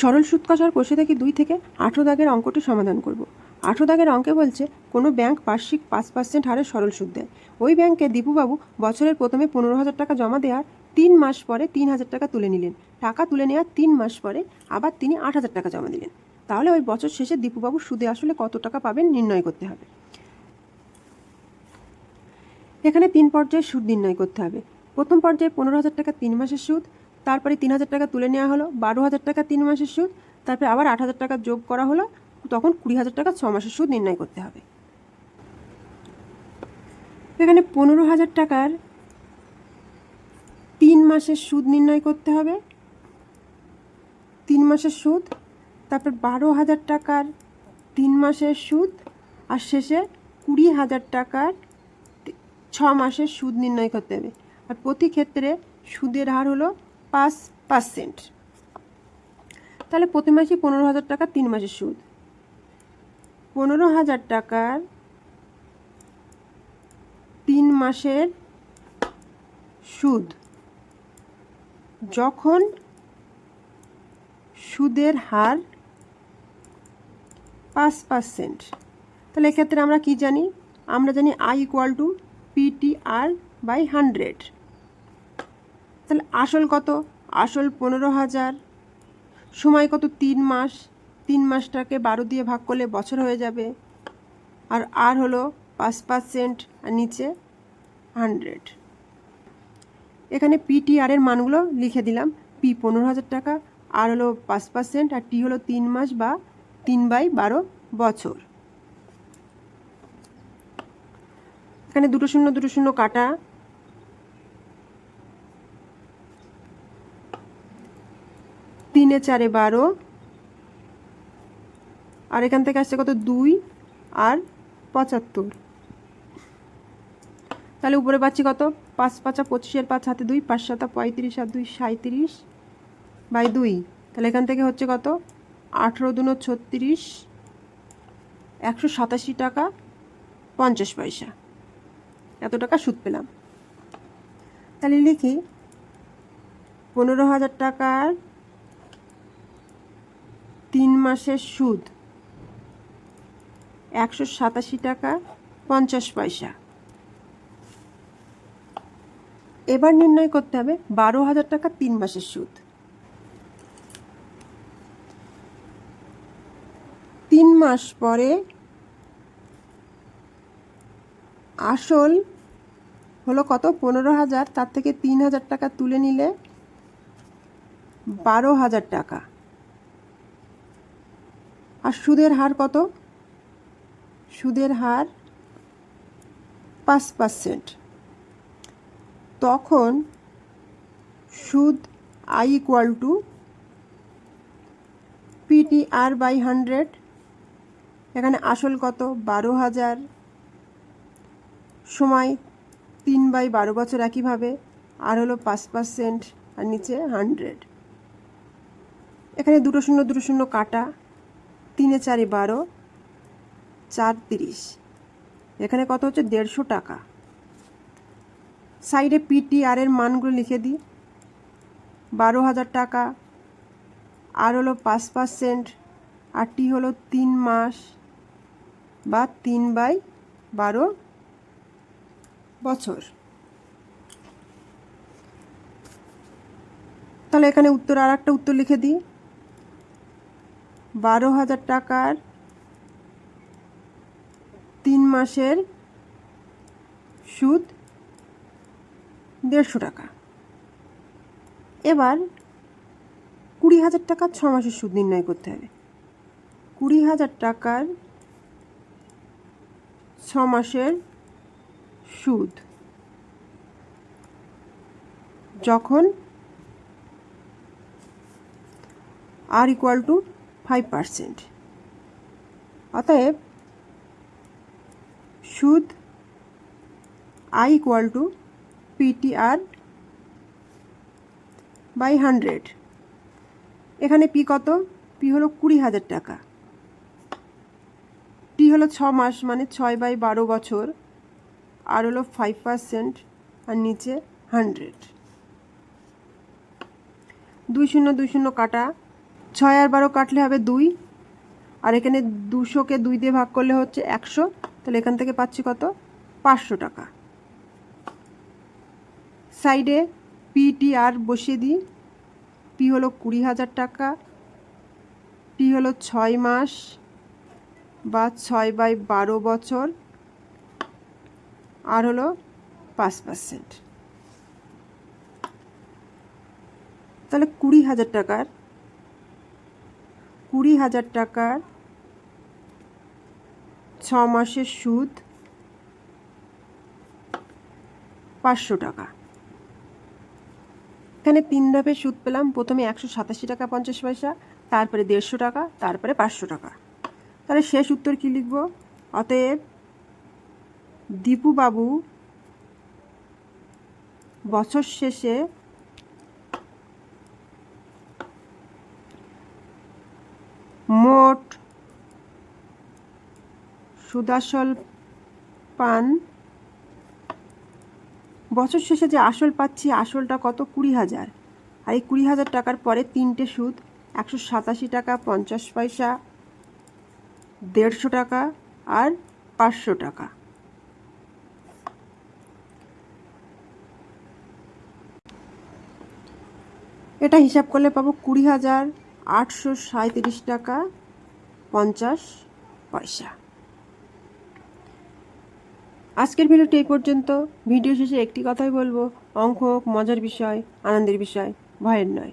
সরল সুদ কষার কষে থেকে দুই থেকে আঠেরো দাগের অঙ্কটি সমাধান করব। আঠেরো দাগের অঙ্কে বলছে, কোনো ব্যাংক বার্ষিক পাঁচ পার্সেন্ট হারে সরল সুদ দেয়। ওই ব্যাংকে দীপুবাবু বছরের প্রথমে পনেরো হাজার টাকা জমা দেওয়ার তিন মাস পরে তিন হাজার টাকা তুলে নিলেন। টাকা তুলে নেওয়ার তিন মাস পরে আবার তিনি আট হাজার টাকা জমা দিলেন। তাহলে ওই বছর শেষে দীপুবাবু সুদে আসলে কত টাকা পাবেন নির্ণয় করতে হবে। এখানে তিন পর্যায়ে সুদ নির্ণয় করতে হবে। প্রথম পর্যায়ে পনেরো হাজার টাকা তিন মাসের সুদ তারপরে তিন হাজার টাকা তুলে নেওয়া হলো, বারো হাজার টাকা তিন মাসের সুদ, তারপরে আবার আট হাজার টাকা যোগ করা হলো, তখন কুড়ি হাজার টাকা ছ মাসের সুদ নির্ণয় করতে হবে। এখানে পনেরো হাজার টাকার তিন মাসের সুদ নির্ণয় করতে হবে। তিন মাসের সুদ, তারপর বারো হাজার টাকার তিন মাসের সুদ, আর শেষে কুড়ি হাজার টাকার ছ মাসের সুদ নির্ণয় করতে হবে। আর প্রতি ক্ষেত্রে সুদের হার হলো পাঁচ পার্সেন্ট। তাহলে প্রতি মাসে পনেরো হাজার টাকা তিন মাসের সুদ। পনেরো হাজার টাকার তিন মাসের সুদ। যখন সুদের হার পাঁচ পার্সেন্ট, তাহলে এক্ষেত্রে আমরা কি জানি? আমরা জানি I equal to PTR by hundred তাহলে আসল কত? আসল পনেরো হাজার। সময় কত? তিন মাস। তিন মাসটাকে বারো দিয়ে ভাগ করলে বছর হয়ে যাবে। আর আর হলো পাঁচ পার্সেন্ট আর নিচে হান্ড্রেড এখানে পিটিআর এর মানগুলো লিখে দিলাম। পি পনেরো হাজার টাকা, আর হলো পাঁচ পার্সেন্ট আর টি হলো তিন মাস বা তিন বাই বারো বছর। এখানে দুটো শূন্য দুটো শূন্য কাটা। তিনে, চারে বারো। আর এখান থেকে আসছে কত? দুই আর পঁচাত্তর। তাহলে উপরে পাচ্ছি কত? পাঁচ পাঁচা পঁচিশের পাঁচ হাতে দুই, পাঁচ সাতা পঁয়ত্রিশ আর দুই সাঁত্রিশ বাই দুই। তাহলে এখান থেকে হচ্ছে কত? আঠেরো দুনো ছত্রিশ, একশো সাতাশি টাকা পঞ্চাশ পয়সা। এত টাকা সুদ পেলাম। তাহলে লিখি, পনেরো হাজার টাকার তিন মাসের সুদ। একশো সাতাশি টাকা, পঞ্চাশ পয়সা। এবার নির্ণয় করতে হবে, বারো হাজার টাকা তিন মাসের সুদ। তিন মাস পরে আসল হলো কত? পনেরো হাজার, তার থেকে তিন হাজার টাকা তুলে নিলে বারো হাজার টাকা। আর সুদের হার কত? সুদের হার পাঁচ পার্সেন্ট তখন সুদ I equal to PTR by hundred এখানে আসল কত? বারো হাজার। সময় তিন বাই বারো বছর একইভাবে, আর হলো পাঁচ পার্সেন্ট আর নিচে হান্ড্রেড এখানে দুটো শূন্য দুটো শূন্য কাটা। তিনে চারে বারো, চার তিরিশ। এখানে কত হচ্ছে? দেড়শো টাকা। সাইডে পিটি আর এর মানগুলো লিখে দিই। বারো হাজার টাকা। আর হলো পাঁচ পার্সেন্ট। আর টি হলো তিন মাস। বা তিন বাই বারো বছর। তাহলে এখানে উত্তর আর একটা উত্তর লিখে দিই। বারো হাজার টাকার তিন মাসের সুদ দেড়শো টাকা। এবার কুড়ি হাজার টাকার ছ মাসের সুদ নির্ণয় করতে হবে। কুড়ি হাজার টাকার ছ মাসের সুদ যখন R equal to five percent অতএব সুদ I equal to PTR by hundred এখানে পি কত? পি হলো কুড়ি হাজার টাকা। টি হলো ছ মাস মানে ছয় বাই বারো বছর। আর হলো ফাইভ পার্সেন্ট আর নিচে হান্ড্রেড দুই শূন্য দুই শূন্য কাটা। ছয় আর বারো কাটলে হবে দুই। আর এখানে দুশোকে দুই দিয়ে ভাগ করলে হচ্ছে একশো। তাহলে এখান থেকে পাচ্ছি কত? পাঁচশো টাকা। সাইডে পিটি আর বসিয়ে দিই। পি হলো কুড়ি হাজার টাকা। টি হলো ছয় মাস বা ছয় বাই বারো বছর। আর হলো পাঁচ পার্সেন্ট তাহলে কুড়ি হাজার টাকার কুড়ি হাজার টাকার ছ মাসের সুদ পাঁচশো টাকা। এখানে তিন ধাপে সুদ পেলাম। প্রথমে একশো সাতাশি টাকা পঞ্চাশ পয়সা, তারপরে দেড়শো টাকা, তারপরে পাঁচশো টাকা। তাহলে শেষ উত্তর কী লিখব? অতএব দীপু বাবু বছর শেষে মোট সুদাসল পান। বছর শেষে যে আসল পাচ্ছি, আসলটা কত? কুড়ি হাজার। আর এই কুড়ি হাজার টাকার পরে তিনটে সুদ, একশো সাতাশি টাকা, পঞ্চাশ পয়সা, দেড়শো টাকা আর পাঁচশো টাকা। এটা হিসাব করলে পাবো কুড়ি হাজার আটশো সাঁত্রিশ টাকা। পঞ্চাশ পয়সা। আজকের ভিডিওটি এই পর্যন্ত। ভিডিও শেষে একটি কথাই বলব, অঙ্ক মজার বিষয়, আনন্দের বিষয়, ভয়ের নয়।